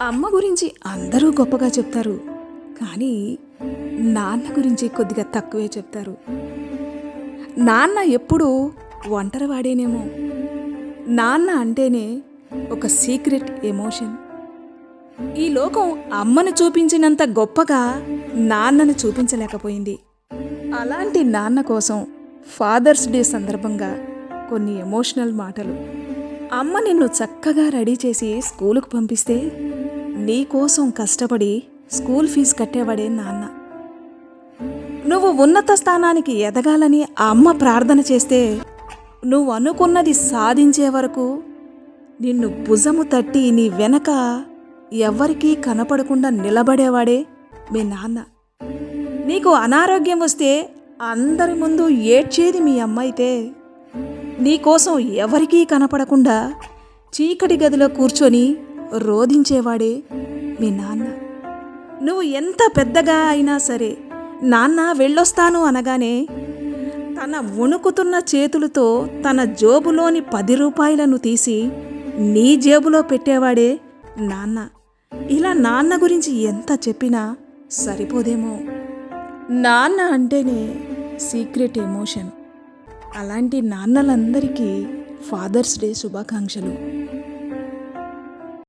అమ్మ గురించి అందరూ గొప్పగా చెప్తారు. కానీ నాన్న గురించి కొద్దిగా తక్కువే చెప్తారు. నాన్న ఎప్పుడూ ఒంటరివాడేనేమో. నాన్న అంటేనే ఒక సీక్రెట్ ఎమోషన్. ఈ లోకం అమ్మను చూపించినంత గొప్పగా నాన్నను చూపించలేకపోయింది. అలాంటి నాన్న కోసం ఫాదర్స్ డే సందర్భంగా కొన్ని ఎమోషనల్ మాటలు. అమ్మ నిన్ను చక్కగా రెడీ చేసి స్కూలుకు పంపిస్తే నీ కోసం కష్టపడి స్కూల్ ఫీజు కట్టేవాడే నాన్న. నువ్వు ఉన్నత స్థానానికి ఎదగాలని ఆ అమ్మ ప్రార్థన చేస్తే నువ్వు అనుకున్నది సాధించే వరకు నిన్ను భుజము తట్టి నీ వెనక ఎవ్వరికీ కనపడకుండా నిలబడేవాడే మీ నాన్న. నీకు అనారోగ్యం వస్తే అందరి ముందు ఏడ్చేది మీ అమ్మ అయితే నీకోసం ఎవరికీ కనపడకుండా చీకటి గదిలో కూర్చొని రోధించేవాడే మీ నాన్న. నువ్వు ఎంత పెద్దగా అయినా సరే నాన్న వెళ్ళొస్తాను అనగానే తన వణుకుతున్న చేతులతో తన జోబులోని పది రూపాయలను తీసి నీ జేబులో పెట్టేవాడే నాన్న. ఇలా నాన్న గురించి ఎంత చెప్పినా సరిపోదేమో. నాన్న అంటేనే సీక్రెట్ ఎమోషన్. అలాంటి నాన్నలందరికీ ఫాదర్స్ డే శుభాకాంక్షలు.